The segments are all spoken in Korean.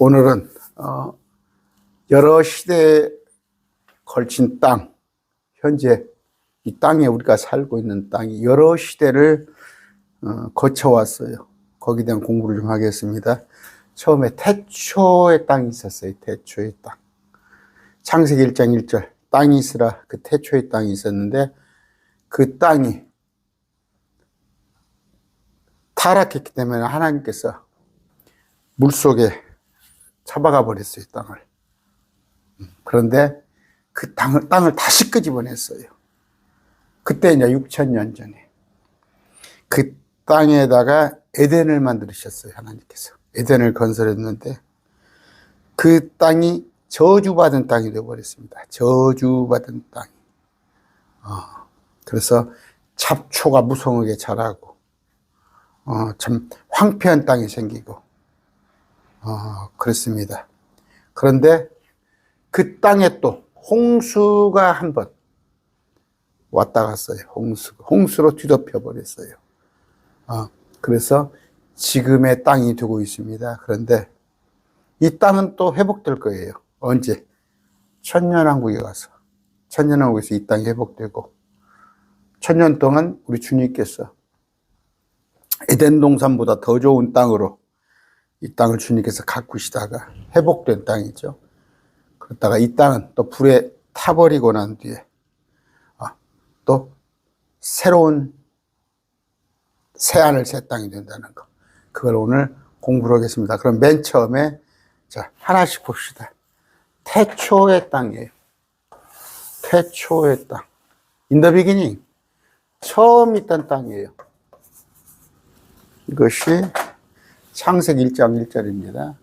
오늘은 어, 여러 시대에 걸친 땅, 현재 이 땅에 우리가 살고 있는 땅이 여러 시대를 어, 거쳐왔어요. 거기에 대한 공부를 좀 하겠습니다. 처음에 태초의 땅이 있었어요. 태초의 땅. 창세기 1장 1절 땅이 있으라 그 태초의 땅이 있었는데 그 땅이 타락했기 때문에 하나님께서 물속에 잡아가 버렸어요, 땅을. 음, 그런데 그 땅을, 땅을 다시 끄집어냈어요. 그때 이제 6천년 전에. 그 땅에다가 에덴을 만들으셨어요, 하나님께서. 에덴을 건설했는데 그 땅이 저주받은 땅이 되어버렸습니다. 저주받은 땅이. 어, 그래서 잡초가 무성하게 자라고, 어, 참 황폐한 땅이 생기고, 어, 그렇습니다. 그런데 그 땅에 또 홍수가 한 번 왔다 갔어요. 홍수. 홍수로 뒤덮여 버렸어요. 어, 그래서 지금의 땅이 되고 있습니다. 그런데 이 땅은 또 회복될 거예요. 언제? 천년왕국에 가서. 천년왕국에서 이 땅이 회복되고, 천년 동안 우리 주님께서 에덴 동산보다 더 좋은 땅으로 이 땅을 주님께서 가꾸시다가 회복된 땅이죠. 그러다가 이 땅은 또 불에 타버리고 난 뒤에 아, 또 새로운 새하늘 새 땅이 된다는 거. 그걸 오늘 공부를 하겠습니다. 그럼 맨 처음에 자 하나씩 봅시다. 태초의 땅이에요. 태초의 땅. 인더 비기닝. 처음 있던 땅이에요. 이것이 창세기 1장 1절입니다.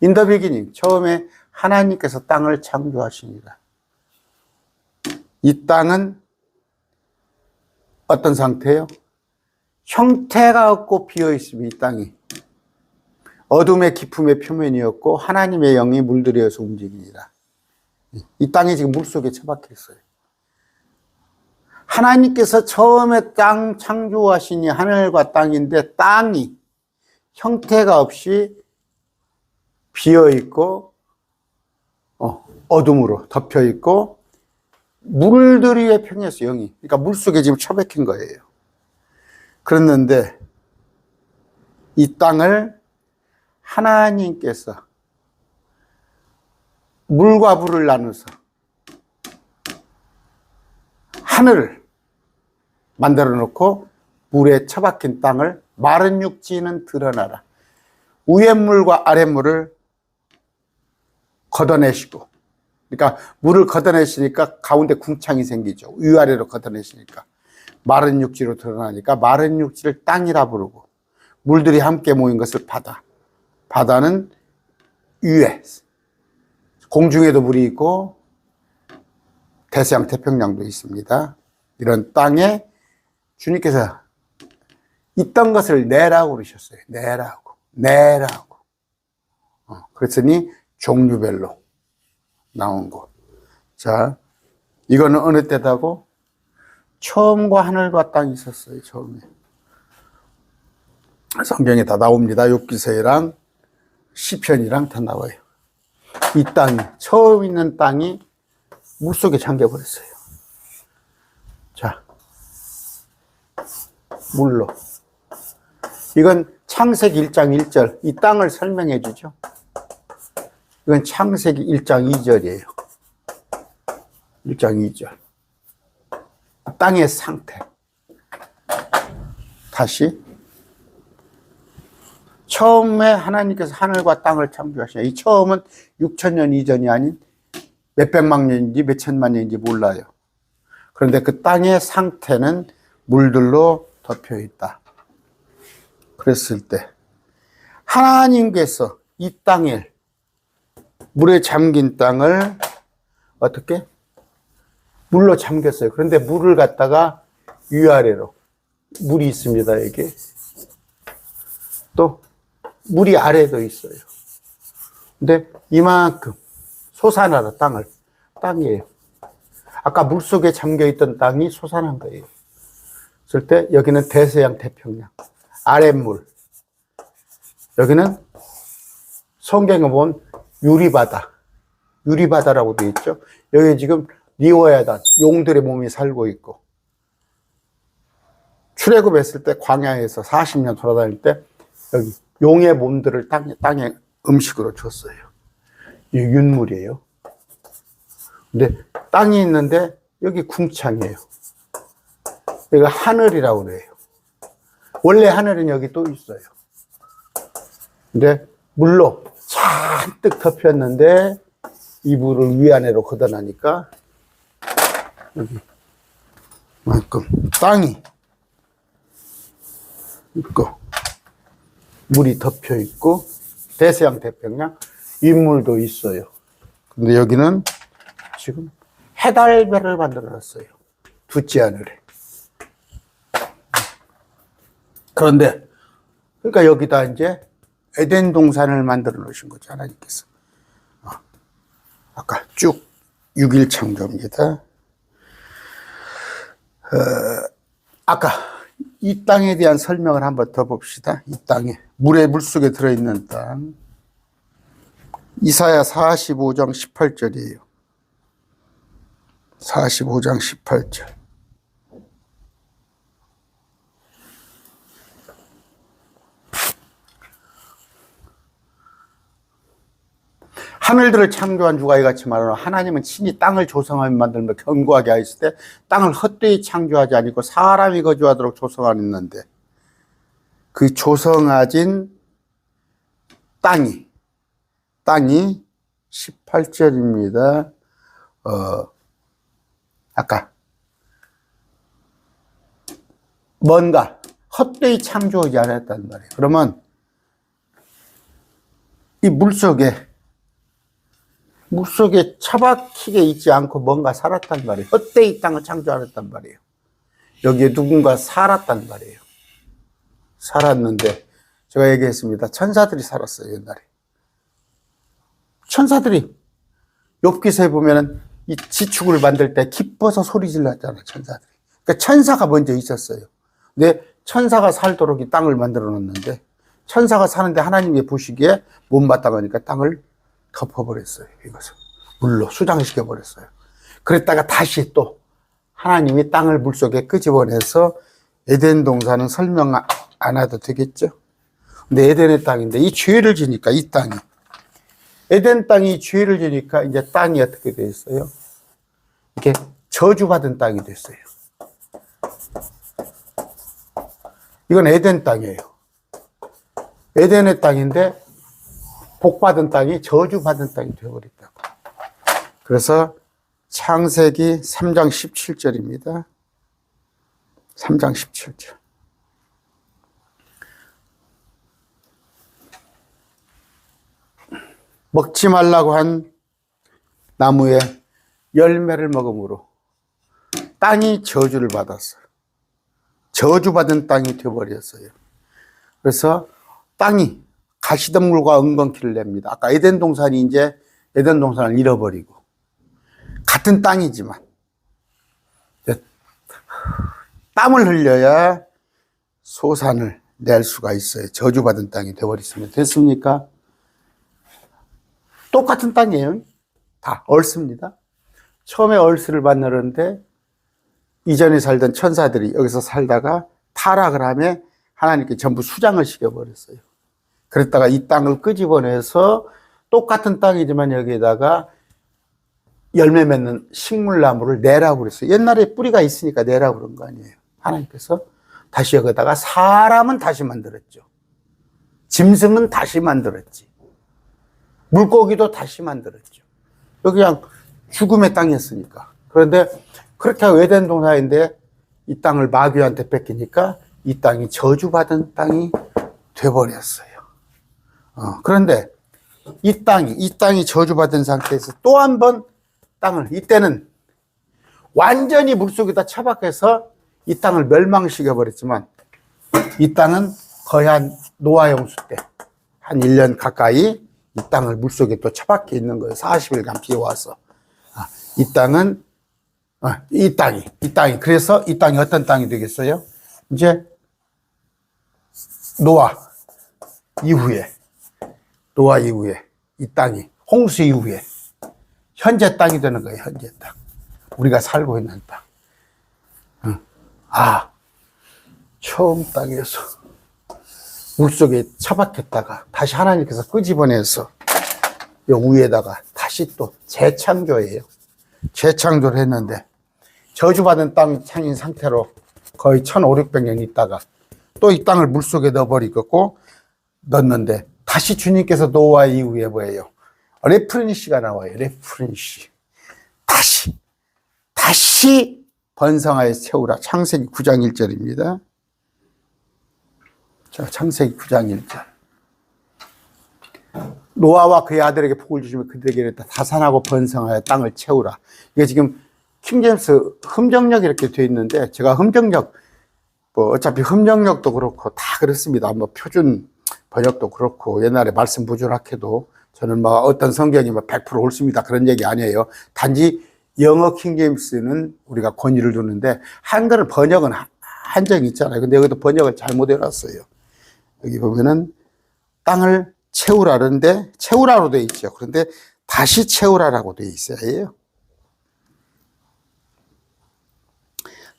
인더 비기닝. 처음에 하나님께서 땅을 창조하십니다. 이 땅은 어떤 상태예요? 형태가 없고 비어 있으면 이 땅이 어둠의 기품의 표면이었고 하나님의 영이 물들여서 움직입니다. 이 땅이 지금 물 속에 처박혀 있어요. 하나님께서 처음에 땅 창조하시니 하늘과 땅인데 땅이 형태가 없이 비어 있고 어, 어둠으로 덮여 있고 물들이 에 평했어요 영이. 그러니까 물속에 지금 처박힌 거예요. 그랬는데 이 땅을 하나님께서 물과 불을 나눠서 하늘을 만들어 놓고 물에 처박힌 땅을 마른 육지는 드러나라. 위에 물과 아래 물을 걷어내시고, 그러니까 물을 걷어내시니까 가운데 궁창이 생기죠. 위아래로 걷어내시니까. 마른 육지로 드러나니까 마른 육지를 땅이라 부르고, 물들이 함께 모인 것을 바다. 바다는 위에, 공중에도 물이 있고, 대서양 태평양도 있습니다. 이런 땅에 주님께서 있던 것을 내라고 그러셨어요. 내라고. 내라고. 어, 그랬더니 종류별로 나온 것. 자, 이거는 어느 때다고? 처음과 하늘과 땅이 있었어요, 처음에. 성경에 다 나옵니다. 욥기서랑 시편이랑 다 나와요. 이 땅이, 처음 있는 땅이 물 속에 잠겨버렸어요. 자, 물로. 이건 창세기 1장 1절, 이 땅을 설명해 주죠. 이건 창세기 1장 2절이에요. 1장 2절. 땅의 상태. 다시. 처음에 하나님께서 하늘과 땅을 창조하시냐. 이 처음은 6천년 이전이 아닌 몇백만 년인지 몇천만 년인지 몰라요. 그런데 그 땅의 상태는 물들로 덮여 있다. 그랬을 때 하나님께서 이 땅을 물에 잠긴 땅을 어떻게 물로 잠겼어요. 그런데 물을 갖다가 위아래로 물이 있습니다. 여기 또 물이 아래도 있어요. 근데 이만큼 솟아나라 땅을 땅이에요. 아까 물 속에 잠겨 있던 땅이 솟아난 거예요. 그럴 때 여기는 대서양 태평양 아랫물 여기는 성경에 보면 유리바다, 유리바다라고 되어 있죠. 여기 지금 리워야단, 용들의 몸이 살고 있고, 출애굽했을 때 광야에서 40년 돌아다닐 때 여기 용의 몸들을 땅에, 땅에 음식으로 줬어요. 이 윤물이에요. 근데 땅이 있는데 여기 궁창이에요. 여기가 하늘이라고 그래요. 원래 하늘은 여기 또 있어요. 근데 물로 잔뜩 덮였는데 이 물을 위아래로 걷어나니까 여기 만큼 땅이 있고 물이 덮여 있고 대서양 태평양 인물도 있어요. 근데 여기는 지금 해달배를 만들어 놨어요. 두째 하늘에. 그런데 그러니까 여기다 이제 에덴 동산을 만들어 놓으신 거죠 하나님께서. 어, 아까 쭉 6일 창조입니다. 어, 아까 이 땅에 대한 설명을 한번 더 봅시다. 이 땅에 물의 물속에 들어있는 땅. 이사야 45장 18절이에요. 45장 18절. 하늘들을 창조한 주가 이같이 말하노 하나님은 친히 땅을 조성하며 만들며 견고하게 하였을 때 땅을 헛되이 창조하지 아니고 사람이 거주하도록 조성하였는데 그 조성하진 땅이 땅이 18절입니다. 어 아까 뭔가 헛되이 창조하지 않았단 말이에요. 그러면 이 물속에 물속에 처박히게 있지 않고 뭔가 살았단 말이에요. 헛되이 땅을 창조하였단 말이에요. 여기에 누군가 살았단 말이에요. 살았는데 제가 얘기했습니다. 천사들이 살았어요, 옛날에. 천사들이 욥기서에 보면은 이 지축을 만들 때 기뻐서 소리 질렀잖아, 천사들이. 그러니까 천사가 먼저 있었어요. 근데 천사가 살도록 이 땅을 만들어 놨는데 천사가 사는데 하나님이 보시기에 못마땅하니까 땅을 덮어버렸어요. 이것을. 물로 수장시켜 버렸어요. 그랬다가 다시 또 하나님이 땅을 물 속에 끄집어내서 에덴 동산은 설명 안 해도 되겠죠? 근데 에덴의 땅인데 이 죄를 지니까 이 땅이 에덴 땅이 죄를 지니까 이제 땅이 어떻게 됐어요? 이렇게 저주받은 땅이 됐어요. 이건 에덴 땅이에요. 에덴의 땅인데 복받은 땅이 저주받은 땅이 되어버렸다고. 그래서 창세기 3장 17절입니다. 3장 17절. 먹지 말라고 한 나무의 열매를 먹음으로 땅이 저주를 받았어요. 저주받은 땅이 되어버렸어요. 그래서 땅이 가시덤불과 은건키를 냅니다. 아까 에덴 동산이 이제 에덴 동산을 잃어버리고 같은 땅이지만 땀을 흘려야 소산을 낼 수가 있어요. 저주받은 땅이 되어버렸으면 됐습니까? 똑같은 땅이에요. 다 얼스입니다. 처음에 얼스를 만나는데 이전에 살던 천사들이 여기서 살다가 타락을 하며 하나님께 전부 수장을 시켜버렸어요. 그랬다가 이 땅을 끄집어내서 똑같은 땅이지만 여기에다가 열매 맺는 식물나무를 내라고 그랬어요. 옛날에 뿌리가 있으니까 내라고 그런 거 아니에요. 하나님께서 다시 여기다가 사람은 다시 만들었죠. 짐승은 다시 만들었지. 물고기도 다시 만들었죠. 여기 그냥 죽음의 땅이었으니까. 그런데 그렇게 외된 동사인데 이 땅을 마귀한테 뺏기니까 이 땅이 저주받은 땅이 돼버렸어요. 어, 그런데 이 땅이, 이 땅이 저주받은 상태에서 또 한 번 땅을, 이때는 완전히 물속에다 처박혀서 이 땅을 멸망시켜 버렸지만 이 땅은 거의 한 노아 영수 때 한 1년 가까이 이 땅을 물속에 또 처박혀 있는 거예요. 40일간 비 와서. 아, 이 땅은, 아, 이 땅이, 이 땅이. 그래서 이 땅이 어떤 땅이 되겠어요? 이제 노아 이후에 노아 이후에 이 땅이 홍수 이후에 현재 땅이 되는 거예요. 현재 땅. 우리가 살고 있는 땅. 응. 아, 처음 땅에서 물속에 처박혔다가 다시 하나님께서 끄집어내서 요 위에다가 다시 또 재창조예요. 재창조를 했는데 저주받은 땅 창인 상태로 거의 1500년 있다가 또 이 땅을 물속에 넣어버리고 넣었는데 다시 주님께서 노아 이후에 뭐예요? 레프레니시가 나와요. 레프레니시. 다시 다시 번성하여 채우라. 창세기 9장 1절입니다. 자, 창세기 9장 1절. 노아와 그의 아들에게 복을 주시며 그들에게 이랬다. 다산하고 번성하여 땅을 채우라. 이게 지금 킹제임스 흠정력 이렇게 되어 있는데 제가 흠정력 뭐 어차피 흠정력도 그렇고 다 그렇습니다. 뭐 표준 번역도 그렇고 옛날에 말씀 부조락해도 저는 뭐 어떤 성경이 뭐100% 옳습니다. 그런 얘기 아니에요. 단지 영어 킹제임스는 우리가 권위를 두는데 한글은 번역은 한- 한정이 있잖아요. 근데 여기도 번역을 잘못 해놨어요. 여기 보면은 땅을 채우라는데 채우라로 돼 있죠. 그런데 다시 채우라라고 돼 있어요.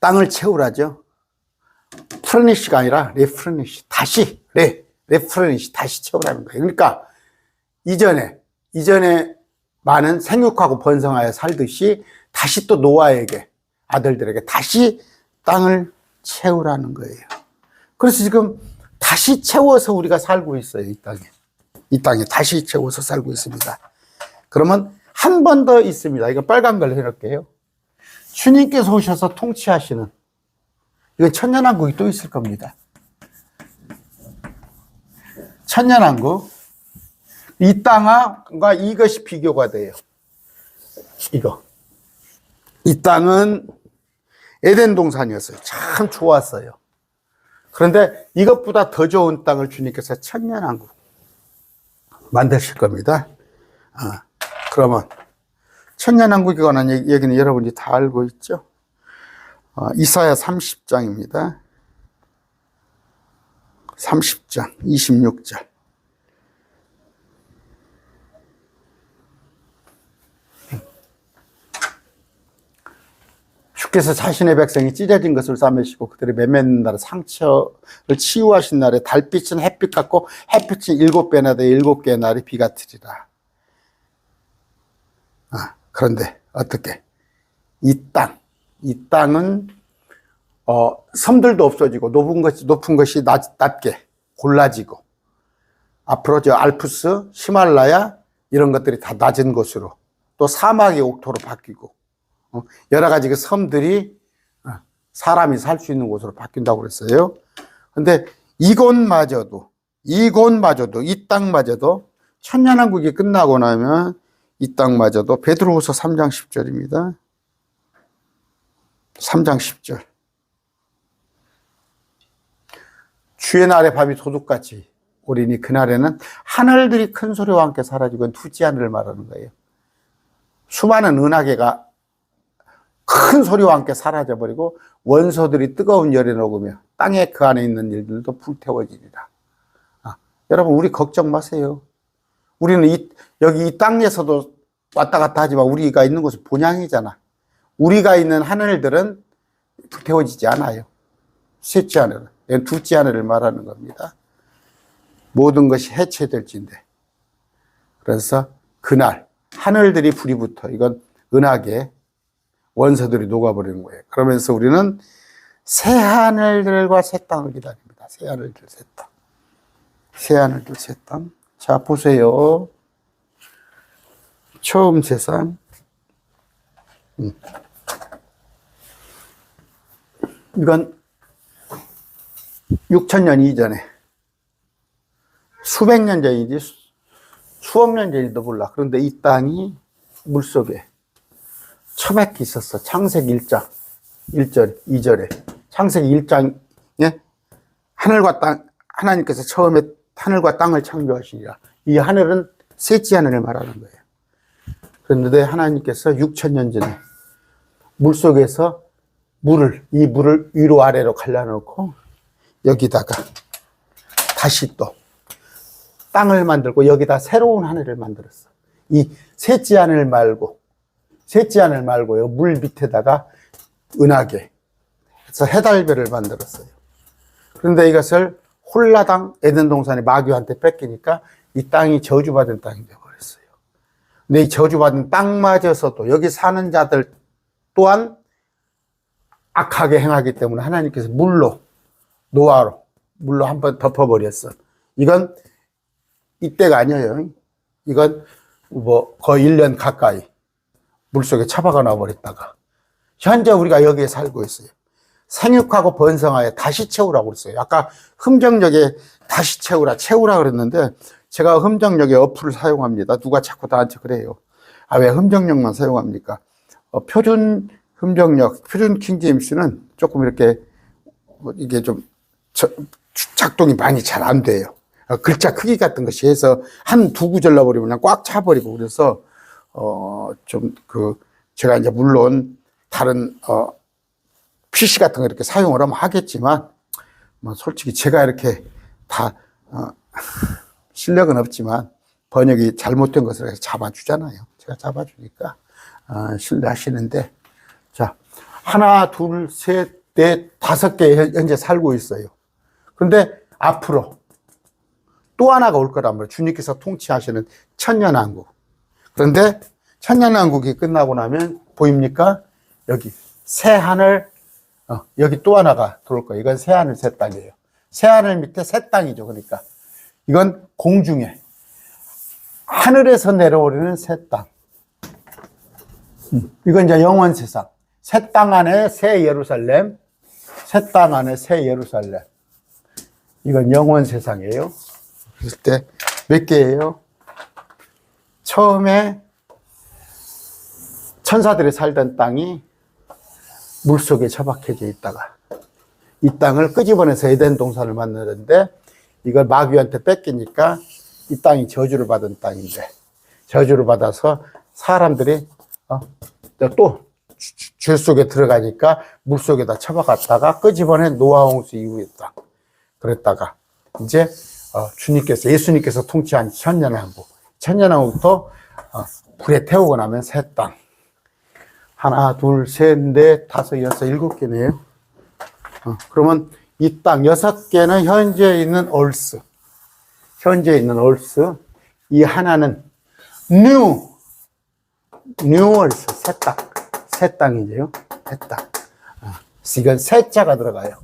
땅을 채우라죠. 프레니시가 아니라 레프레니시 다시 레 레프레니시 다시 채우라는 거예요. 그러니까 이전에 이전에 많은 생육하고 번성하여 살듯이 다시 또 노아에게 아들들에게 다시 땅을 채우라는 거예요. 그래서 지금 다시 채워서 우리가 살고 있어요, 이 땅에. 이 땅에 다시 채워서 살고 있습니다. 그러면 한 번 더 있습니다. 이거 빨간 걸 해놓을게요. 주님께서 오셔서 통치하시는 이건 천년왕국이 또 있을 겁니다. 천년왕국 이 땅과 이것이 비교가 돼요. 이거 이 땅은 에덴 동산이었어요. 참 좋았어요. 그런데 이것보다 더 좋은 땅을 주님께서 천년왕국 만드실 겁니다. 아, 그러면 천년왕국에 관한 얘기- 얘기는 여러분이 다 알고 있죠? 어, 이사야 30장입니다. 30장 26절. 주께서 자신의 백성이 찢어진 것을 싸매시고 그들의 매매는 날에 상처를 치유하신 날에 달빛은 햇빛 같고 햇빛이 일곱 배나 돼 일곱 개의 날이 비 같으리라. 아, 그런데 어떻게 이 땅, 이 땅은 어, 섬들도 없어지고 높은 것이 높은 것이 낮, 낮게 골라지고 앞으로 저 알프스, 히말라야 이런 것들이 다 낮은 곳으로 또 사막의 옥토로 바뀌고 어, 여러 가지 그 섬들이 어, 사람이 살 수 있는 곳으로 바뀐다고 그랬어요. 근데 이곳마저도 이곳마저도 이 땅마저도 천년왕국이 끝나고 나면 이 땅마저도 베드로후서 3장 10절입니다. 3장 10절. 주의 날의 밤이 도둑같이 오리니 그날에는 하늘들이 큰 소리와 함께 사라지고 두지 하늘을 말하는 거예요. 수많은 은하계가 큰 소리와 함께 사라져버리고 원소들이 뜨거운 열에 녹으며 땅에 그 안에 있는 일들도 불태워지리라. 아, 여러분 우리 걱정 마세요. 우리는 이, 여기 이 땅에서도 왔다 갔다 하지만 우리가 있는 곳은 본향이잖아. 우리가 있는 하늘들은 불태워지지 않아요. 셋째 하늘, 이건 둘째 하늘을 말하는 겁니다. 모든 것이 해체될진데. 그래서 그날 하늘들이 불이 붙어 이건 은하계 원소들이 녹아버리는 거예요. 그러면서 우리는 새 하늘들과 새 땅을 기다립니다. 새 하늘들, 새 땅. 새 하늘들, 새 땅. 자, 보세요. 처음 세상. 음. 이건 6천 년 이전에 수백 년 전이지 수- 수억 년 전이도 몰라. 그런데 이 땅이 물속에 처박혀 있었어. 창세기 1장 1절, 2절에. 창세기 1장에 하늘과 땅, 하나님께서 처음에 하늘과 땅을 창조하시니라. 이 하늘은 셋째 하늘을 말하는 거예요. 그런데 하나님께서 6천 년 전에 물 속에서 물을, 이 물을 위로 아래로 갈라놓고 여기다가 다시 또 땅을 만들고 여기다 새로운 하늘을 만들었어. 이 셋째 하늘 말고 셋째 하늘 말고요. 물 밑에다가 은하계 해서 해달별을 만들었어요. 그런데 이것을 홀라당 에덴 동산의 마귀한테 뺏기니까 이 땅이 저주받은 땅이 되어버렸어요. 근데 이 저주받은 땅마저서도 여기 사는 자들 또한 악하게 행하기 때문에 하나님께서 물로 노아로 물로 한번 덮어버렸어. 이건 이때가 아니에요. 이건 뭐 거의 1년 가까이 물속에 처박아 놔버렸다가 현재 우리가 여기에 살고 있어요. 생육하고 번성하여 다시 채우라고 그랬어요. 아까 흠정력에 다시 채우라, 채우라 그랬는데 제가 흠정력의 어플을 사용합니다. 누가 자꾸 나한테 그래요. 아, 왜 흠정력만 사용합니까? 어, 표준 흠정력, 표준 킹제임스는 조금 이렇게 뭐 이게 좀 저- 작동이 많이 잘 안 돼요. 어, 글자 크기 같은 것이 해서 한 두 구절 넣어버리면 그냥 꽉 차버리고 그래서 어, 좀 그 제가 이제 물론 다른 어, PC 같은 거 이렇게 사용을 하면 하겠지만 뭐 솔직히 제가 이렇게 다 어, 실력은 없지만 번역이 잘못된 것을 잡아주잖아요. 제가 잡아주니까 어, 신뢰하시는데 자 하나 둘 셋 넷 다섯 개 현재 살고 있어요. 그런데 앞으로 또 하나가 올 거란 말이에요. 주님께서 통치하시는 천년왕국. 그런데 천년왕국이 끝나고 나면 보입니까? 여기 새 하늘 어, 여기 또 하나가 들어올 거예요. 이건 새 하늘 새 땅이에요. 새 하늘 밑에 새 땅이죠. 그러니까 이건 공중에 하늘에서 내려오려는 새 땅. 음, 이건 이제 영원 세상. 새 땅 안에 새 예루살렘, 새 땅 안에 새 예루살렘. 이건 영원 세상이에요. 그럴 때몇 개예요? 처음에 천사들이 살던 땅이 물 속에 처박혀져 있다가 이 땅을 끄집어내서 에덴 동산을 만드는데 이걸 마귀한테 뺏기니까 이 땅이 저주를 받은 땅인데 저주를 받아서 사람들이 어, 또죄 속에 들어가니까 물 속에다 처박았다가 끄집어낸 노아 홍수 이후의 땅 그랬다가 이제 어, 주님께서 예수님께서 통치한 천년왕국 천년왕국부터 어, 불에 태우고 나면 새 땅 하나 둘셋넷 다섯 여섯 일곱 개네요. 어, 그러면 이 땅 여섯 개는 현재 있는 얼스 현재 있는 얼스 이 하나는 뉴 뉴얼스 새 땅, 새 땅이죠. 새 땅. 어, 이건 새자가 들어가요.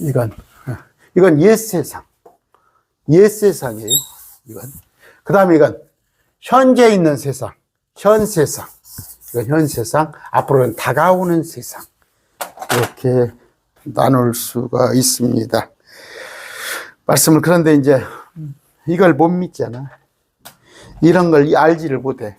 이건 어, 이건 옛 세상, 옛 세상이에요. 이건 그 다음에 이건 현재 있는 세상, 현 세상. 이건 현 세상, 앞으로는 다가오는 세상. 이렇게 나눌 수가 있습니다. 말씀을 그런데 이제 이걸 못 믿잖아. 이런 걸 알지를 못해.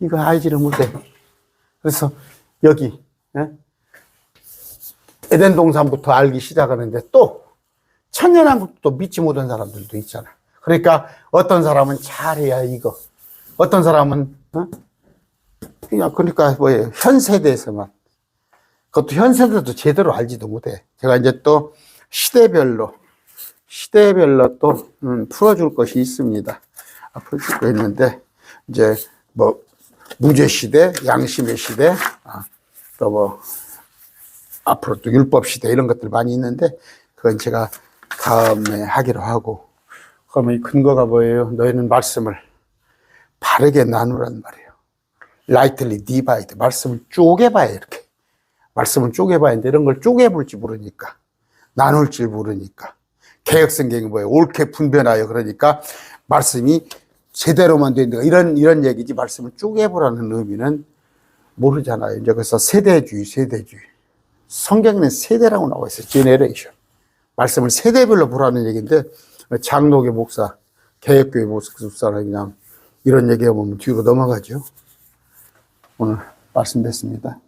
이거 알지를 못해. 그래서 여기 예? 에덴 동산부터 알기 시작하는데 또 천년왕국도 믿지 못한 사람들도 있잖아. 그러니까 어떤 사람은 잘해야 이거, 어떤 사람은 어? 그냥 그러니까 뭐예요 현 세대에서만 그것도 현 세대도 제대로 알지도 못해. 제가 이제 또 시대별로 시대별로 또 음, 풀어줄 것이 있습니다. 아, 풀어줄 거 있는데 이제 뭐 무죄 시대, 양심의 시대, 아, 또뭐 앞으로 또 율법 시대 이런 것들 많이 있는데 그건 제가 다음에 하기로 하고 그러면 이 근거가 뭐예요? 너희는 말씀을 바르게 나누란 말이에요. lightly divide 말씀을 쪼개봐야 이렇게 말씀을 쪼개봐야 하는데 이런 걸 쪼개볼지 모르니까 나눌 줄 모르니까 개혁성경이 뭐예요? 옳게 분별하여 그러니까 말씀이 제대로만 된다 이런 이런 얘기지 말씀을 쪼개보라는 의미는 모르잖아요. 이제 그래서 세대주의, 세대주의. 성경에는 세대라고 나와 있어요. 제네레이션. 말씀을 세대별로 보라는 얘기인데 장로교 목사, 개혁교회 목사는 그냥 이런 얘기하면 뒤로 넘어가죠. 오늘 말씀 뵙습니다.